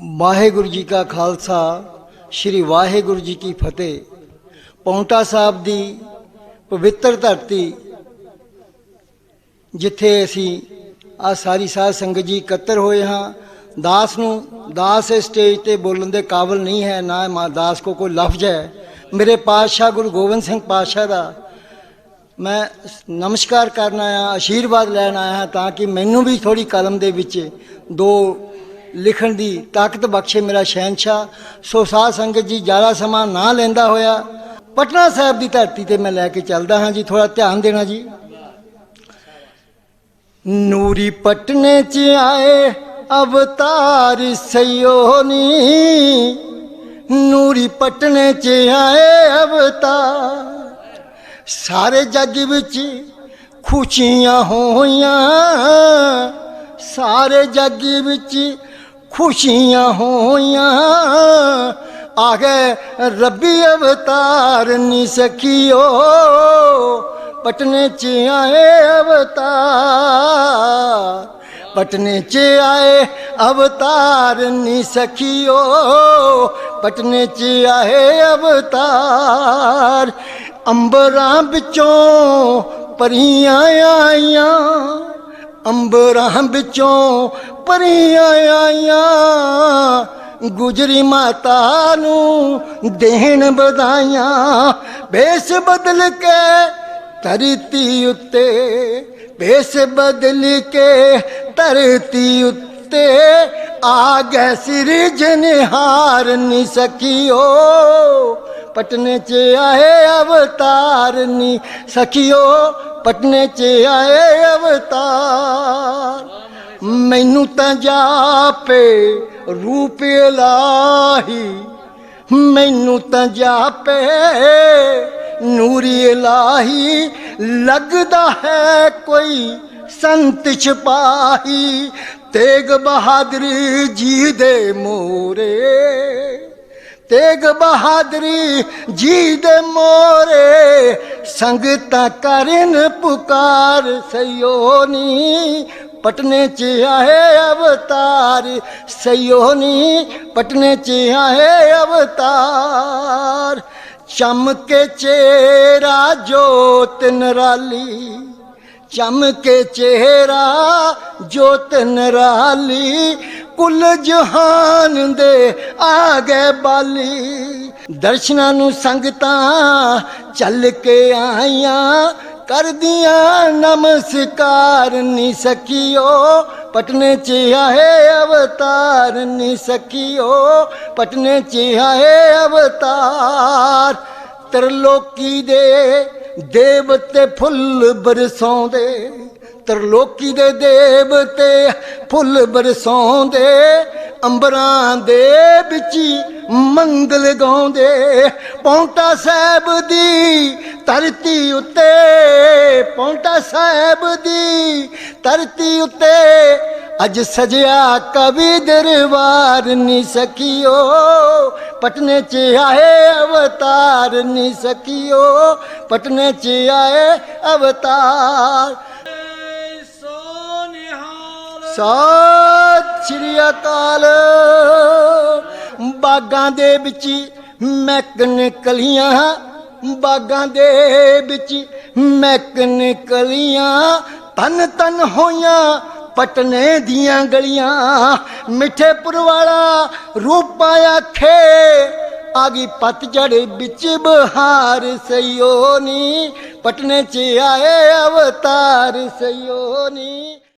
ਵਾਹਿਗੁਰੂ ਜੀ ਕਾ ਖਾਲਸਾ, ਸ੍ਰੀ ਵਾਹਿਗੁਰੂ ਜੀ ਕੀ ਫਤਿਹ। ਪੌਂਟਾ ਸਾਹਿਬ ਦੀ ਪਵਿੱਤਰ ਧਰਤੀ, ਜਿੱਥੇ ਅਸੀਂ ਆ ਸਾਰੀ ਸਾਧ ਸੰਗਤ ਜੀ ਇਕੱਤਰ ਹੋਏ ਹਾਂ, ਦਾਸ ਨੂੰ, ਦਾਸ ਇਸ ਸਟੇਜ ਤੇ ਬੋਲਣ ਦੇ ਕਾਬਿਲ ਨਹੀਂ ਹੈ, ਨਾ ਮਾ ਦਾਸ ਕੋ ਕੋਈ ਲਫ਼ਜ਼ ਹੈ। ਮੇਰੇ ਪਾਤਸ਼ਾਹ ਗੁਰੂ ਗੋਬਿੰਦ ਸਿੰਘ ਪਾਤਸ਼ਾਹ ਦਾ ਮੈਂ ਨਮਸਕਾਰ ਕਰਨ ਆਇਆ, ਆਸ਼ੀਰਵਾਦ ਲੈਣ ਆਇਆ ਤਾਂ ਕਿ ਮੈਨੂੰ ਵੀ ਥੋੜੀ ਕਲਮ ਦੇ ਵਿੱਚ ਦੋ ਲਿਖਣ ਦੀ ਤਾਕਤ ਬਖਸ਼ੇ ਮੇਰਾ ਸ਼ਹਿਨशाह ਸੋ ਸਾਧ ਸੰਗਤ ਜੀ, ਜ਼ਿਆਦਾ ਸਮਾਂ ਨਾ ਲੈਂਦਾ ਹੋਇਆ। ਪਟਨਾ ਸਾਹਿਬ ਦੀ ਧਰਤੀ ਤੇ ਮੈਂ ਲੈ ਕੇ ਚੱਲਦਾ ਹਾਂ ਜੀ ਥੋੜਾ ਧਿਆਨ ਦੇਣਾ ਜੀ। ਨੂਰੀ ਪਟਨੇ ਚ ਆਏ ਅਵਤਾਰ ਸਯੋਨੀ। ਨੂਰੀ ਪਟਨੇ ਚ ਆਏ ਅਵਤਾਰ। ਸਾਰੇ ਜੱਗ ਵਿੱਚ ਖੁਸ਼ੀਆਂ ਹੋਈਆਂ। ਸਾਰੇ ਜੱਗ ਵਿੱਚ ਖੁਸ਼ੀਆਂ ਹੋਈਆਂ। ਆ ਗਏ ਰੱਬੀ ਅਵਤਾਰ ਨੀ ਸਖੀਓ, ਪਟਨੇ ਚ ਆਏ ਅਵਤਾਰ। ਪਟਨੇ ਚ ਆਏ ਅਵਤਾਰ ਨੀ ਸਖੀਓ, ਪਟਨੇ ਚ ਆਏ ਅਵਤਾਰ। ਅੰਬਰਾਂ ਵਿੱਚੋਂ ਪਰੀਆਂ ਆਈਆਂ। ਅੰਬਰਾਂ ਵਿੱਚੋਂ ਪਰੀਆਂ ਆਈਆਂ। ਗੁਜਰੀ ਮਾਤਾ ਨੂੰ ਦੇਣ ਵਧਾਈਆਂ। ਬੇਸ ਬਦਲ ਕੇ ਧਰਤੀ ਉੱਤੇ ਬੇਸ ਬਦਲ ਕੇ ਧਰਤੀ ਉੱਤੇ ਆ ਗਏ ਸਿਰਜਨਹਾਰ ਨੀ ਸਕਿਓ ਪਟਨੇ ਚ ਆਏ ਅਵਤਾਰ ਨੀ ਸਖਿਓ। ਪਟਨੇ ਚ ਆਏ ਅਵਤਾਰ। ਮੈਨੂੰ ਤਾਂ ਜਾਪੇ ਰੂਪ ਇਲਾਹੀ। ਮੈਨੂੰ ਤਾਂ ਜਾਪੇ ਨੂਰੀ ਇਲਾਹੀ। ਲੱਗਦਾ ਹੈ ਕੋਈ ਸੰਤ ਸਿਪਾਹੀ। ਤੇਗ ਬਹਾਦਰ ਜੀ ਦੇ ਮੋਰੇ। ਤੇਗ ਬਹਾਦਰੀ ਜੀ ਦੇ ਮੋਰੇ। ਸੰਗਤਾਂ ਕਰਨ ਪੁਕਾਰ ਸਯੋਨੀ ਪਟਨੇ ਚ ਆਏ ਅਵਤਾਰ ਸਯੋਨੀ ਪਟਨੇ ਚ ਆਏ ਅਵਤਾਰ। ਚਮਕੇ ਚੇਰਾ ਜੋਤ ਨਰਾਲੀ ਚਮਕੇ ਚਿਹਰਾ ਜੋਤ ਨਰਾਲੀ ਕੁੱਲ ਜਹਾਨ ਦੇ ਆ ਗਏ ਬਾਲੀ। ਦਰਸ਼ਨਾਂ ਨੂੰ ਸੰਗਤਾਂ ਚੱਲ ਕੇ ਆਈਆਂ, ਕਰਦੀਆਂ ਨਮਸਕਾਰ ਨੀ ਸਕਿਓ। ਪਟਨੇ ਚ ਆਏ ਅਵਤਾਰ ਨੀ ਸਕਿਓ। ਪਟਨੇ ਚ ਆਏ ਅਵਤਾਰ ਤਰਲੋਕੀ ਦੇ ਦੇਵਤੇ ਫੁੱਲ ਬਰਸਾਉਂਦੇ। ਤਰਲੋਕੀ ਦੇ ਦੇਵਤੇ ਫੁੱਲ ਬਰਸਾਉਂਦੇ, ਅੰਬਰਾਂ ਦੇ ਵਿੱਚ ਮੰਗਲ ਗਾਉਂਦੇ। ਪੌਂਟਾ ਸਾਹਿਬ ਦੀ ਧਰਤੀ ਉੱਤੇ, ਪੌਂਟਾ ਸਾਹਿਬ ਦੀ ਧਰਤੀ ਉੱਤੇ ਅੱਜ ਸਜਿਆ ਕਵੀ ਦਰਬਾਰ ਨੀ ਸਕਿਓ ਪਟਨੇ ਚ ਆਏ ਅਵਤਾਰ ਨੀ ਸਕਿਓ ਪਟਨੇ ਚ ਆਏ ਅਵਤਾਰ। ਸਤਿ ਸ੍ਰੀ ਅਕਾਲ। ਬਾਗਾਂ ਦੇ ਵਿੱਚ ਮੈਕ ਕਲੀਆਂ, ਬਾਗਾਂ ਦੇ ਵਿੱਚ ਮੈਕਨ ਕਲੀਆਂ ਤਨ ਤਨ ਹੋਈਆਂ ਪਟਨੇ ਦੀਆਂ ਗਲੀਆਂ। ਮਿੱਠੇਪੁਰ ਵਾਲਾ ਰੂਪਾ ਆਖੇ, ਆ ਗਈ ਪਤਝੜ ਵਿੱਚ ਬਹਾਰ ਸਯੋਨੀ ਪਟਨੇ ਚ ਆਏ ਅਵਤਾਰ ਸਯੋਨੀ